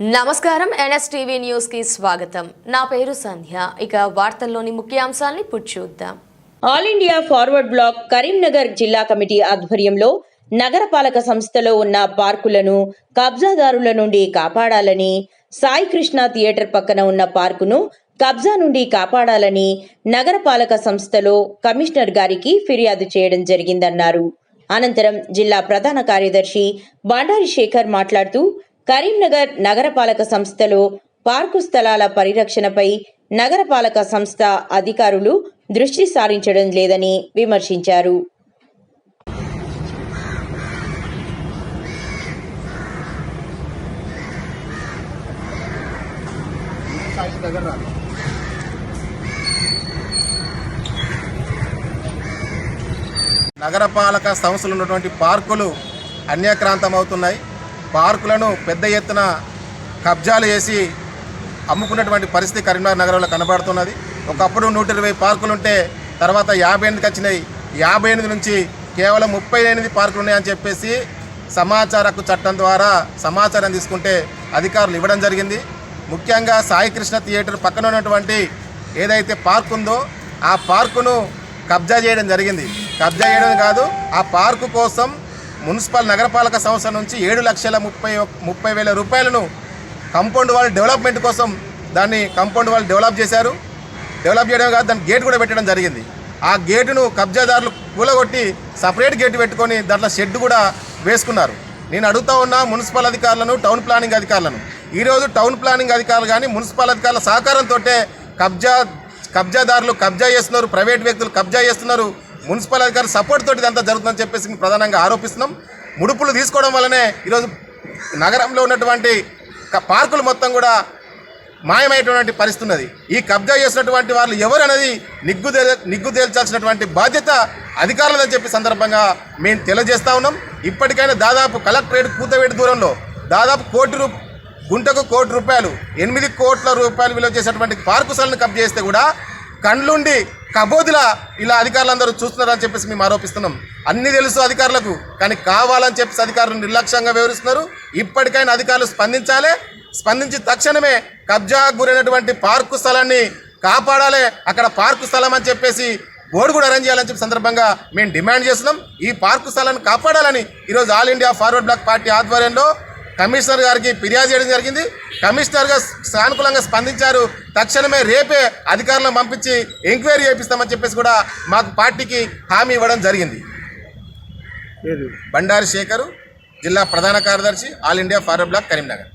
నమస్కారం. ఎన్ఎస్టీవీ న్యూస్కి స్వాగతం. నా పేరు సంధ్య. ఇక వార్తల్లోని ముఖ్యాంశాలని చూద్దాం. All India forward bloc Karimnagar జిల్లా కమిటీ ఆధ్వర్యంలో నగరపాలక సంస్థలో ఉన్న పార్కులను కబ్జాదారుల నుండి కాపాడాలని సాయి కృష్ణ థియేటర్ పక్కన ఉన్న పార్కును కబ్జా నుండి కాపాడాలని నగరపాలక సంస్థలో కమిషనర్ గారికి ఫిర్యాదు చేయడం జరిగిందన్నారు. అనంతరం జిల్లా ప్రధాన కార్యదర్శి బండారి శేఖర్ మాట్లాడుతూ కరీంనగర్ నగరపాలక సంస్థలో పార్కు స్థలాల పరిరక్షణపై నగరపాలక సంస్థ అధికారులు దృష్టి సారించడం లేదని విమర్శించారు. నగరపాలక సంస్థలు ఉన్నటువంటి పార్కులు అన్యాక్రాంతం అవుతున్నాయి పార్కులను పెద్ద ఎత్తున కబ్జాలు చేసి అమ్ముకున్నటువంటి పరిస్థితి కరీంనగర్ నగరంలో కనబడుతున్నది. ఒకప్పుడు నూట ఇరవై పార్కులు ఉంటే తర్వాత యాభై ఎనిమిదికి వచ్చినాయి. యాభై ఎనిమిది నుంచి కేవలం ముప్పై ఎనిమిది పార్కులు ఉన్నాయని చెప్పేసి సమాచార హక్కు చట్టం ద్వారా సమాచారం తీసుకుంటే అధికారులు ఇవ్వడం జరిగింది. ముఖ్యంగా సాయికృష్ణ థియేటర్ పక్కన ఉన్నటువంటి ఏదైతే పార్క్ ఉందో ఆ పార్కును కబ్జా చేయడం జరిగింది. కబ్జా చేయడం కాదు ఆ పార్కు కోసం మున్సిపల్ నగరపాలక సంస్థ నుంచి ఏడు లక్షల ముప్పై ముప్పై వేల రూపాయలను కంపౌండ్ వాల్ డెవలప్మెంట్ కోసం దాన్ని కంపౌండ్ వాల్ డెవలప్ చేశారు. డెవలప్ చేయడం కాదు దాని గేట్ కూడా పెట్టడం జరిగింది. ఆ గేటును కబ్జాదారులు కూలగొట్టి సపరేట్ గేటు పెట్టుకొని దాంట్లో షెడ్ కూడా వేసుకున్నారు. నేను అడుగుతా ఉన్న మున్సిపల్ అధికారులను టౌన్ ప్లానింగ్ అధికారులను. ఈరోజు టౌన్ ప్లానింగ్ అధికారులు కానీ మున్సిపల్ అధికారుల సహకారంతో కబ్జా కబ్జాదారులు కబ్జా చేస్తున్నారు ప్రైవేట్ వ్యక్తులు కబ్జా చేస్తున్నారు. మున్సిపల్ అధికారి సపోర్ట్ తోటి ఇదంతా జరుగుతుందని చెప్పేసి మేము ప్రధానంగా ఆరోపిస్తున్నాం. ముడుపులు తీసుకోవడం వల్లనే ఈరోజు నగరంలో ఉన్నటువంటి పార్కులు మొత్తం కూడా మాయమైనటువంటి పరిస్థితి ఉన్నది. ఈ కబ్జా చేసినటువంటి వాళ్ళు ఎవరు అనేది నిగ్గు నిగ్గు తేల్చాల్సినటువంటి బాధ్యత అధికారులదని చెప్పి సందర్భంగా మేము తెలియజేస్తా ఉన్నాం. ఇప్పటికైనా దాదాపు కలెక్టరేట్ కూతవేటి దూరంలో దాదాపు కోటి రూ గుంటకు కోటి రూపాయలు ఎనిమిది కోట్ల రూపాయలు విలువ చేసేటువంటి పార్కు స్థలాన్ని కబ్జా చేస్తే కూడా కండ్లుండి కబోదిలా ఇలా అధికారులందరూ చూస్తున్నారని చెప్పేసి మేము ఆరోపిస్తున్నాం. అన్ని తెలుసు అధికారులకు కానీ కావాలని చెప్పేసి అధికారులు నిర్లక్ష్యంగా వివరిస్తున్నారు. ఇప్పటికైనా అధికారులు స్పందించాలి. స్పందించి తక్షణమే కబ్జా గురైనటువంటి పార్కు స్థలాన్ని కాపాడాలి. అక్కడ పార్కు స్థలం అని చెప్పేసి బోర్డు కూడా అరేంజ్ చేయాలని చెప్పి సందర్భంగా మేము డిమాండ్ చేస్తున్నాం. ఈ పార్కు స్థలాన్ని కాపాడాలని ఈరోజు all India forward bloc party ఆధ్వర్యంలో కమిషనర్ గారికి ఫిర్యాదు చేయడం జరిగింది. కమిషనర్ గారు సానుకూలంగా స్పందించారు. తక్షణమే రేపే అధికారులను పంపించి ఎంక్వైరీ చేపిస్తామని చెప్పేసి కూడా మాకు పార్టీకి హామీ ఇవ్వడం జరిగింది. బండారి శేఖరు జిల్లా ప్రధాన కార్యదర్శి all India forward bloc Karimnagar.